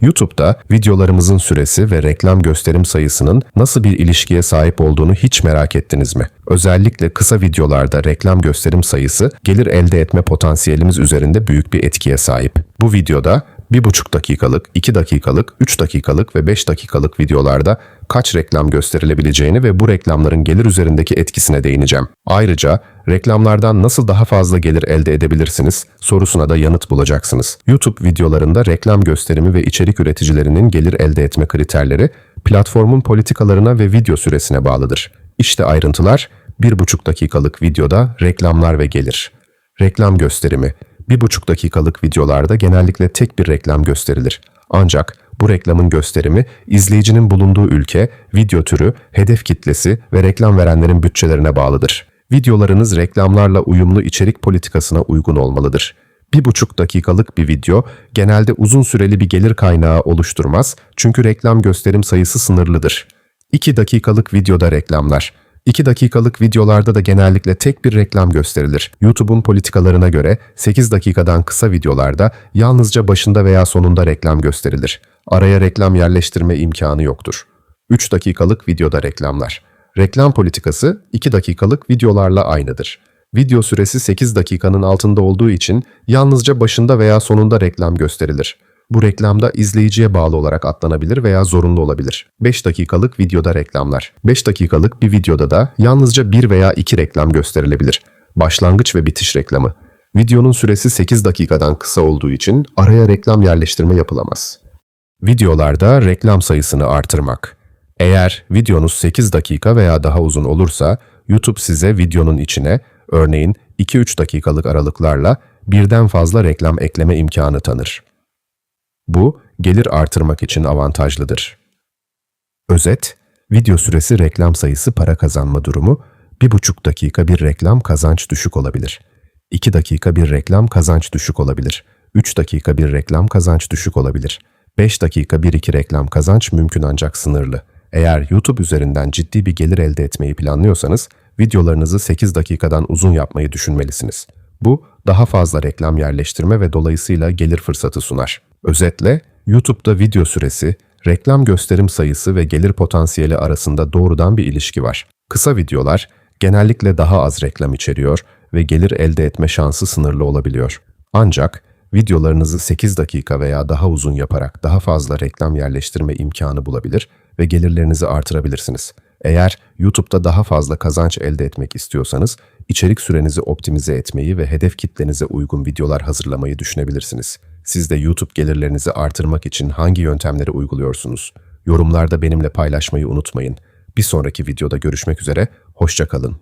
YouTube'da videolarımızın süresi ve reklam gösterim sayısının nasıl bir ilişkiye sahip olduğunu hiç merak ettiniz mi? Özellikle kısa videolarda reklam gösterim sayısı gelir elde etme potansiyelimiz üzerinde büyük bir etkiye sahip. Bu videoda 1,5 dakikalık, 2 dakikalık, 3 dakikalık ve 5 dakikalık videolarda kaç reklam gösterilebileceğini ve bu reklamların gelir üzerindeki etkisine değineceğim. Ayrıca reklamlardan nasıl daha fazla gelir elde edebilirsiniz sorusuna da yanıt bulacaksınız. YouTube videolarında reklam gösterimi ve içerik üreticilerinin gelir elde etme kriterleri platformun politikalarına ve video süresine bağlıdır. İşte ayrıntılar 1,5 dakikalık videoda reklamlar ve gelir. Reklam gösterimi 1,5 dakikalık videolarda genellikle tek bir reklam gösterilir. Ancak bu reklamın gösterimi izleyicinin bulunduğu ülke, video türü, hedef kitlesi ve reklam verenlerin bütçelerine bağlıdır. Videolarınız reklamlarla uyumlu içerik politikasına uygun olmalıdır. Bir buçuk dakikalık bir video genelde uzun süreli bir gelir kaynağı oluşturmaz çünkü reklam gösterim sayısı sınırlıdır. 2 dakikalık videoda reklamlar. 2 dakikalık videolarda da genellikle tek bir reklam gösterilir. YouTube'un politikalarına göre 8 dakikadan kısa videolarda yalnızca başında veya sonunda reklam gösterilir. Araya reklam yerleştirme imkanı yoktur. 3 dakikalık videoda reklamlar. Reklam politikası 2 dakikalık videolarla aynıdır. Video süresi 8 dakikanın altında olduğu için yalnızca başında veya sonunda reklam gösterilir. Bu reklamda izleyiciye bağlı olarak atlanabilir veya zorunlu olabilir. 5 dakikalık videoda reklamlar. 5 dakikalık bir videoda da yalnızca bir veya iki reklam gösterilebilir. Başlangıç ve bitiş reklamı. Videonun süresi 8 dakikadan kısa olduğu için araya reklam yerleştirme yapılamaz. Videolarda reklam sayısını artırmak. Eğer videonuz 8 dakika veya daha uzun olursa YouTube size videonun içine örneğin 2-3 dakikalık aralıklarla birden fazla reklam ekleme imkanı tanır. Bu, gelir artırmak için avantajlıdır. Özet, video süresi reklam sayısı para kazanma durumu, 1,5 dakika bir reklam kazanç düşük olabilir. 2 dakika bir reklam kazanç düşük olabilir. 3 dakika bir reklam kazanç düşük olabilir. 5 dakika bir iki reklam kazanç mümkün ancak sınırlı. Eğer YouTube üzerinden ciddi bir gelir elde etmeyi planlıyorsanız, videolarınızı 8 dakikadan uzun yapmayı düşünmelisiniz. Bu, daha fazla reklam yerleştirme ve dolayısıyla gelir fırsatı sunar. Özetle, YouTube'da video süresi, reklam gösterim sayısı ve gelir potansiyeli arasında doğrudan bir ilişki var. Kısa videolar genellikle daha az reklam içeriyor ve gelir elde etme şansı sınırlı olabiliyor. Ancak videolarınızı 8 dakika veya daha uzun yaparak daha fazla reklam yerleştirme imkanı bulabilir ve gelirlerinizi artırabilirsiniz. Eğer YouTube'da daha fazla kazanç elde etmek istiyorsanız, içerik sürenizi optimize etmeyi ve hedef kitlenize uygun videolar hazırlamayı düşünebilirsiniz. Siz de YouTube gelirlerinizi artırmak için hangi yöntemleri uyguluyorsunuz? Yorumlarda benimle paylaşmayı unutmayın. Bir sonraki videoda görüşmek üzere, hoşça kalın.